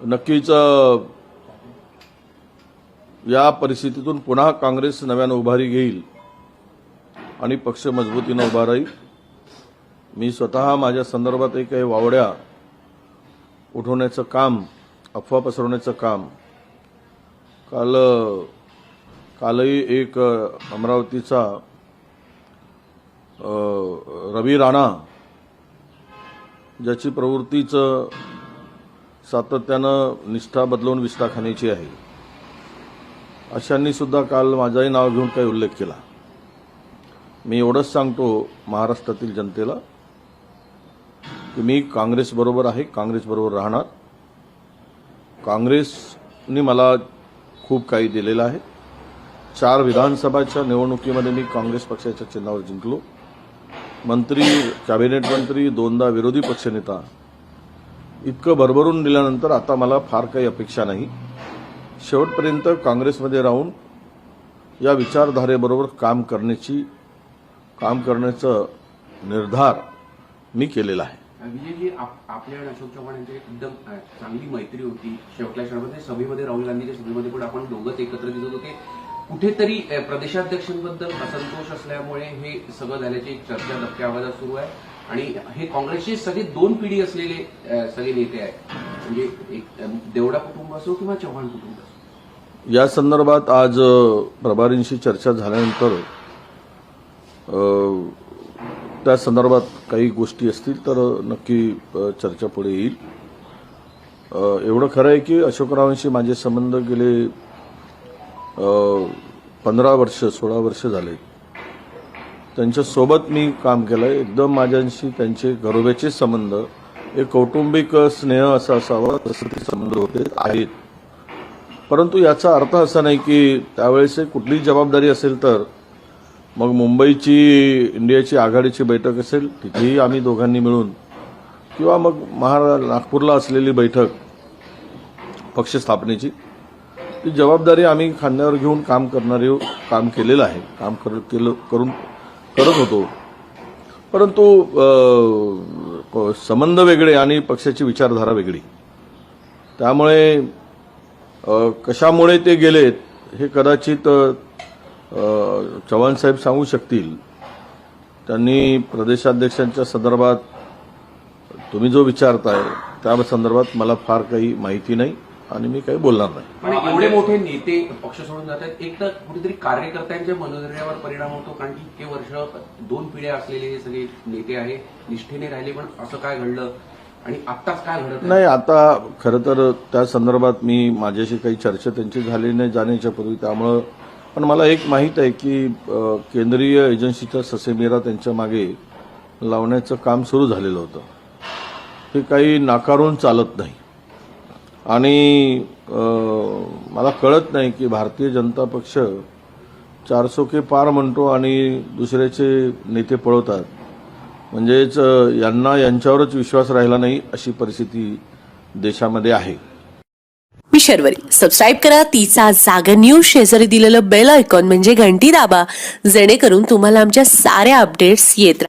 नक्कीच या परिस्थितीतून पुन्हा काँग्रेस नव्यानं उभारी घेईल आणि पक्ष मजबूतीनं उभा राहील. मी स्वतः माझ्या संदर्भात एक काही वावड्या उठवण्याचं काम अफवा पसरवण्याचं काम काल कालही एक अमरावतीचा रवी राणा ज्याची प्रवृत्तीचं सातत्यानं निष्ठा बदलवून विष्ठा खाण्याची आहे. अशांनी सुद्धा काल माझंही नाव घेऊन काही उल्लेख केला. मी एवढंच सांगतो महाराष्ट्रातील जनतेला की मी काँग्रेसबरोबर आहे काँग्रेसबरोबर राहणार. काँग्रेसने मला खूप काही दिलेलं आहे. चार विधानसभाच्या निवडणुकीमध्ये मी काँग्रेस पक्षाच्या चिन्हावर जिंकलो. मंत्री कॅबिनेट मंत्री दोनदा विरोधी पक्षनेता इतकं भरभरून दिल्यानंतर आता मला फार काही अपेक्षा नाही. शेवटपर्यंत काँग्रेसमध्ये राहून या विचारधारेबरोबर काम करण्याची काम करण्याचं निर्धार मी केलेला आहे. विजयजी आप- आपल्या आणि अशोक चव्हाण यांची एकदम चांगली मैत्री होती शेवटल्या क्षणामध्ये. सभेमध्ये राहुल गांधीच्या सभेमध्ये पण आपण दोघंच एकत्र दिसत होते. कुठेतरी प्रदेशाध्यक्षांबद्दल असंतोष असल्यामुळे हे सगळं झाल्याची एक चर्चा दबक्या आवाजात सुरू आहे. आणि हे काँग्रेसचे सगळे दोन पिढी असलेले सगळे नेते आहेत. म्हणजे एक देवडा कुटुंब असो किंवा चव्हाण कुटुंब असो. या संदर्भात आज प्रभारींशी चर्चा झाल्यानंतर त्या संदर्भात काही गोष्टी असतील तर नक्की चर्चा पुढे येईल. एवढं खरं आहे की अशोकरावांशी माझे संबंध गेले पंधरा वर्ष सोळा वर्ष झाले. त्यांच्यासोबत मी काम केलं आहे एकदम माझ्यांशी त्यांचे घरोब्याचे संबंध एक कौटुंबिक स्नेह असा असावा तसं ते संबंध होते आहेत. परंतु याचा अर्थ असा नाही की त्यावेळेस कुठली जबाबदारी असेल तर मग मुंबईची इंडियाची आघाडीची बैठक असेल तिथेही आम्ही दोघांनी मिळून किंवा मग महारा नागपूरला असलेली बैठक पक्ष स्थापनेची ती जबाबदारी आम्ही खांद्यावर घेऊन काम करणारे काम केलेलं आहे. काम कर, केलं करून करत होतो. परंतु प- संबंध वेगळे आणि पक्षाची विचारधारा वेगळी. त्यामुळे कशामुळे ते गेलेत हे कदाचित चव्हाण साहेब सांगू शकतील. त्यांनी प्रदेशाध्यक्षांच्या संदर्भात तुम्ही जो विचारताय त्या संदर्भात मला फार काही माहिती नाही. आणि मी काही बोलणार नाही. पण एवढे मोठे नेते पक्ष सोडून जातात एक तर कुठेतरी कार्यकर्त्यांच्या मनोधैर्यावर परिणाम होतो कारण की इतके वर्ष दोन पिढ्या असलेले हे सगळे नेते आहे निष्ठेने राहिले पण असं काय घडलं? आणि आत्ताच काय घडत? नाही आता खरं तर त्या संदर्भात मी माझ्याशी काही चर्चा त्यांची झाली नाही जाण्याच्या पूर्वी. त्यामुळं पण मला एक माहीत आहे की केंद्रीय एजन्सीच्या ससेमिरा त्यांच्या मागे लावण्याचं काम सुरू झालेलं होतं. हे काही नाकारून चालत नाही. आणि मला कळत नाही की भारतीय जनता पक्ष चारसोके पार म्हणतो आणि दुसऱ्याचे नेते पळवतात. म्हणजेच यांना यांच्यावरच विश्वास राहिला नाही अशी परिस्थिती देशामध्ये आहे. मी शर्वरी. सबस्क्राईब करा तिचा जागा न्यूज शेजारी दिलेलं बेल आयकॉन म्हणजे घंटी दाबा जेणेकरून तुम्हाला आमच्या साऱ्या अपडेट्स येत